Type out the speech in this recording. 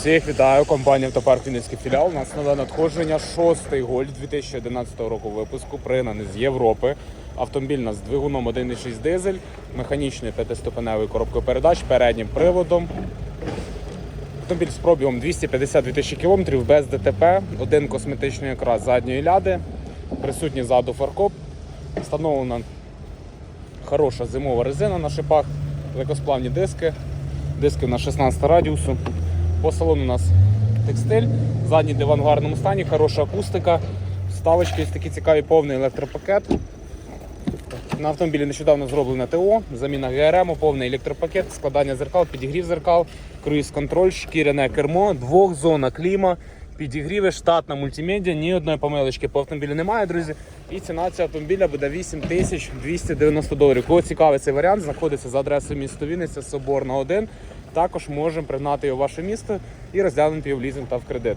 Всіх вітаю, компанія Автопарк Вінницький філіал. У нас нове надходження, шостий гольд 2011 року випуску, пригнаний з Європи. Автомобіль у нас з двигуном 1.6 дизель, механічною п'ятиступеневою коробкою передач, переднім приводом. Автомобіль з пробігом 252 тисячі кілометрів без ДТП, один косметичний якраз задньої ляди, присутній ззаду фаркоп, встановлена хороша зимова резина на шипах, легкосплавні диски, диски на 16 радіусу. По салону у нас текстиль, задній диван в гарному стані, хороша акустика, вставочки, ось такі цікаві, повний електропакет. На автомобілі нещодавно зроблене ТО, заміна ГРМ, повний електропакет, складання зеркал, підігрів зеркал, круїз-контроль, шкіряне кермо, двохзона кліма, підігріви, штатна мультимедіа, ні одної помилочки по автомобілю немає, друзі. І ціна цього автомобіля буде 8290 доларів. Кого цікавий цей варіант, знаходиться за адресою місто Вінниця, Соборна 1. Також можемо пригнати його в ваше місто і розглянути його в лізинг та в кредит.